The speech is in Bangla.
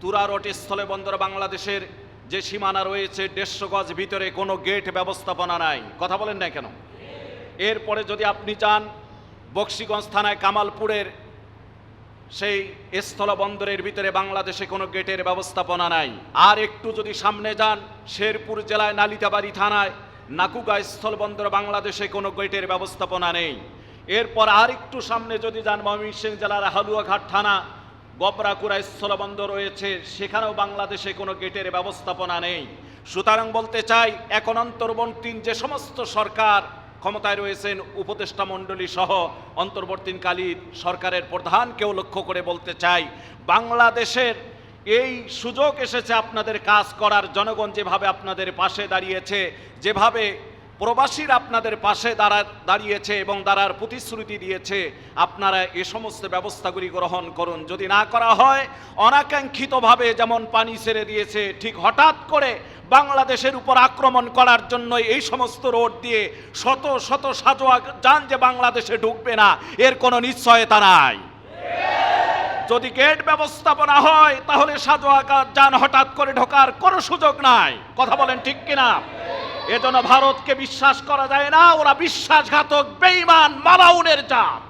তুরা স্থলে বন্দর বাংলাদেশের যে সীমানা রয়েছে, দেড়শো গজ ভিতরে কোনো গেট ব্যবস্থাপনা নাই। কথা বলেন না কেন? এরপরে যদি আপনি চান, বক্সিগঞ্জ থানায় কামালপুরের সেই স্থলবন্দরের ভিতরে বাংলাদেশে কোনো গেটের ব্যবস্থাপনা নাই। আর একটু যদি সামনে যান, শেরপুর জেলায় নালিতাবাড়ি থানায় নাকুগা স্থলবন্দর বাংলাদেশে কোনো গেটের ব্যবস্থাপনা নেই। এরপর আর একটু সামনে যদি যান, ময়মনসিংহ জেলার হালুয়াঘাট থানা গবরাকুড়া স্থলবন্দর রয়েছে, সেখানেও বাংলাদেশে কোনো গেটের ব্যবস্থাপনা নেই। সুতরাং বলতে চাই, এখন অন্তর্বর্তী যে সমস্ত সরকার ক্ষমতায় রয়েছেন, উপদেষ্টা মণ্ডলী সহ অন্তর্বর্তীকালীন সরকারের প্রধানকেও লক্ষ্য করে বলতে চাই, বাংলাদেশের এই সুযোগ এসেছে আপনাদের কাজ করার, জনগণ যেভাবে আপনাদের পাশে দাঁড়িয়েছে, যেভাবে প্রবাসীরা আপনাদের পাশে দাঁড়া, দাঁড়িয়েছে এবং দাঁড়ার প্রতিশ্রুতি দিয়েছে, আপনারা এ সমস্ত ব্যবস্থাগুলি গ্রহণ করুন। যদি না করা হয়, অনাকাঙ্ক্ষিতভাবে যেমন পানি ছেড়ে দিয়েছে, ঠিক হঠাৎ করে বাংলাদেশের উপর আক্রমণ করার জন্য এই সমস্ত রোড দিয়ে শত শত সাজোয়া যান যে বাংলাদেশে ঢুকবে না, এর কোনো নিশ্চয়তা নাই। যদি গেট ব্যবস্থাপনা হয়, তাহলে সাজোয়া যান হঠাৎ করে ঢোকার কোনো সুযোগ নাই। কথা বলেন ঠিক কিনা? এজন্য ভারতকে বিশ্বাস করা যায় না ওরা বিশ্বাসঘাতক বেঈমান মালাউনের জাত।